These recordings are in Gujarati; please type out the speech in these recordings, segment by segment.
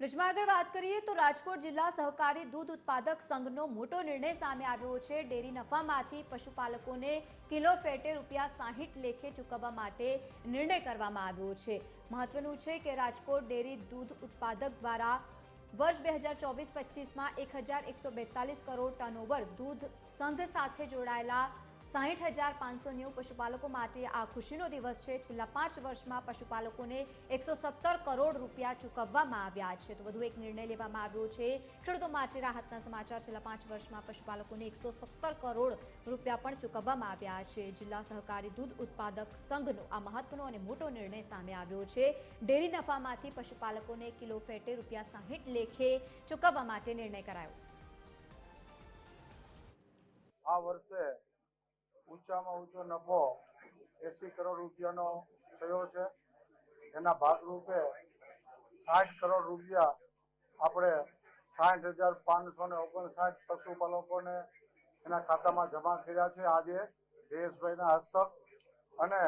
બ્રિજમાં આગળ વાત કરીએ તો રાજકોટ જિલ્લા સહકારી દૂધ ઉત્પાદક સંઘનો મોટો નિર્ણય સામે આવ્યો છે. ડેરી નફામાંથી પશુપાલકોને કિલો ફેટે રૂપિયા સાહીઠ લેખે ચૂકવવા માટે નિર્ણય કરવામાં આવ્યો છે. મહત્વનું છે કે રાજકોટ ડેરી દૂધ ઉત્પાદક દ્વારા વર્ષ બે હજાર ચોવીસ પચીસમાં એક હજાર એકસો બેતાલીસ કરોડ ટર્નઓવર દૂધ સંઘ સાથે જોડાયેલા સાહીઠ હજાર પાંચસો નેવું પશુપાલકો માટે આ ખુશીનો દિવસ છે. છેલ્લા પાંચ વર્ષમાં પશુપાલકોને એકસો સત્તર કરોડ રૂપિયા ચૂકવવામાં આવ્યા છે. તો વધુ એક નિર્ણય લેવામાં આવ્યો છે. ખેડૂતો માટે રાહતના સમાચાર. છેલ્લા પાંચ વર્ષમાં પશુપાલકોને એકસો સત્તર કરોડ રૂપિયા પણ ચૂકવવામાં આવ્યા છે. જિલ્લા સહકારી દૂધ ઉત્પાદક સંઘનો આ મહત્વનો અને મોટો નિર્ણય સામે આવ્યો છે. ડેરી નફામાંથી પશુપાલકોને કિલો ફેટે રૂપિયા સાહીઠ લેખે ચૂકવવા માટે નિર્ણય કરાયો. આ વર્ષે ઊંચામાં ઊંચો નફો એસી કરોડ રૂપિયાનો થયો છે. એના ભાગરૂપે સાઠ કરોડ રૂપિયા આપણે સાઠ હજાર પાંચસો ને ઓગણસાઠ પશુપાલકોને એના ખાતામાં જમા કર્યા છે આજે જયેશભાઈના હસ્તક. અને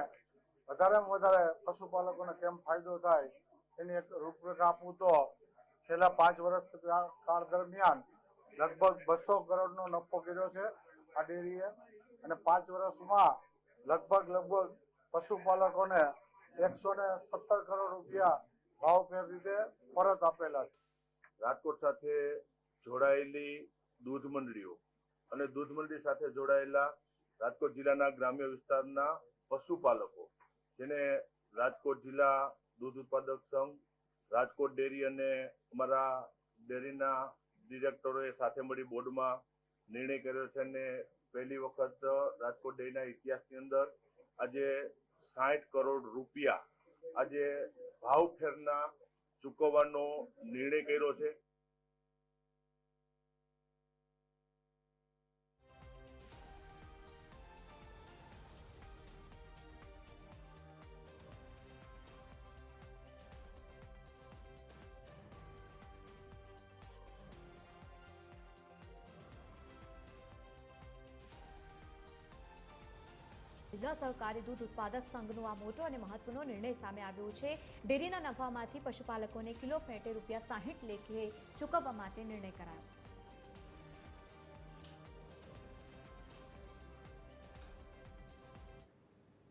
વધારેમાં વધારે પશુપાલકોને કેમ ફાયદો થાય એની એક રૂપરેખા આપું તો છેલ્લા પાંચ વર્ષ કાળ દરમિયાન લગભગ બસો કરોડનો નફો કર્યો છે આ ડેરીએ. અને પાંચ વર્ષમાં લગભગ લગભગ પશુપાલકોને એકસો ને સત્તર કરોડ રૂપિયા ભાવફેર રીતે પરત આપેલા છે. રાજકોટ સાથે જોડાયેલી દૂધ મંડળીઓ અને દૂધ મંડળી સાથે જોડાયેલા રાજકોટ જિલ્લાના ગ્રામ્ય વિસ્તારના પશુપાલકો, જેને રાજકોટ જિલ્લા દૂધ ઉત્પાદક સંઘ, રાજકોટ ડેરી અને અમારા ડેરીના ડિરેક્ટરોએ સાથે મળી બોર્ડમાં નિર્ણય કર્યો છે અને પહેલી વખત રાજકોટ ડેરીના ઇતિહાસની અંદર આજે સાઠ કરોડ રૂપિયા આજે ભાવ ફેરના ચૂકવવાનો નિર્ણય કર્યો છે. જિલ્લા સહકારી દૂધ ઉત્પાદક સંઘનો આ મોટો અને મહત્વનો નિર્ણય સામે આવ્યો છે. ડેરીના નફામાંથી પશુપાલકોને કિલો ફેટે રૂપિયા સાહીઠ લેખે ચૂકવવા માટે નિર્ણય કરાયો.